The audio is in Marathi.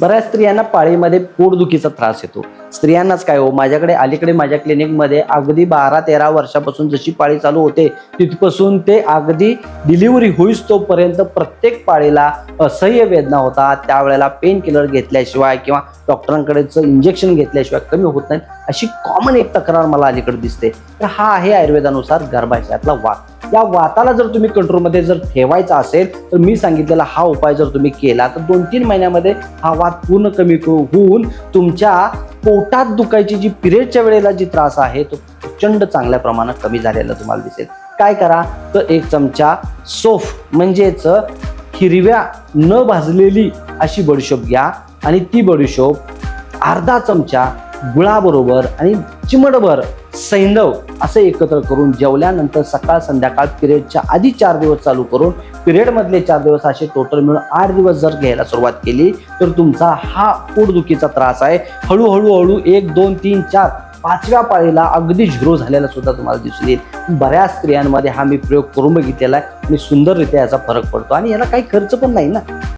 बऱ्याच स्त्रियांना पाळीमध्ये पोटदुखीचा त्रास येतो. स्त्रियांनाच काय हो? माझ्याकडे अलीकडे माझ्या क्लिनिकमध्ये अगदी बारा तेरा वर्षापासून जशी पाळी चालू होते तिथपासून ते अगदी डिलिव्हरी होईस तोपर्यंत प्रत्येक पाळीला असह्य वेदना होता त्यावेळेला पेन किलर घेतल्याशिवाय किंवा डॉक्टरांकडेचं इंजेक्शन घेतल्याशिवाय कमी होत नाही अशी कॉमन एक तक्रार मला अलीकडे दिसते. तर हा आहे आयुर्वेदानुसार गर्भाशयातला वाद. या वाताला जर तुम्ही कंट्रोलमध्ये जर ठेवायचा असेल तर मी सांगितलेला हा उपाय जर तुम्ही केला तर दोन तीन महिन्यामध्ये हा वात पूर्ण कमी होऊन तुमच्या पोटात दुखायची जी पिरियडच्या वेळेला जी त्रास आहे तो प्रचंड चांगल्या प्रमाणात कमी झालेला तुम्हाला दिसेल. काय करा तर एक चमचा सोफ म्हणजेच हिरव्या न भाजलेली अशी बडीशोप घ्या आणि ती बडीशोप अर्धा चमचा गुळाबरोबर आणि चिमडभर सैंधव असं एकत्र करून जेवल्यानंतर सकाळ संध्याकाळ पिरियडच्या आधी चार दिवस चालू करून पिरियडमधले चार दिवस असे टोटल मिळून आठ दिवस जर घ्यायला सुरुवात केली तर तुमचा हा पोटदुखीचा त्रास आहे. हळूहळू हळू एक दोन तीन चार पाचव्या पाळीला अगदी झिरो झालेला सुद्धा तुम्हाला दिसून येईल. बऱ्याच स्त्रियांमध्ये हा मी प्रयोग करून बघितलेला आहे. आणि सुंदररित्या याचा फरक पडतो आणि याला काही खर्च पण नाही ना.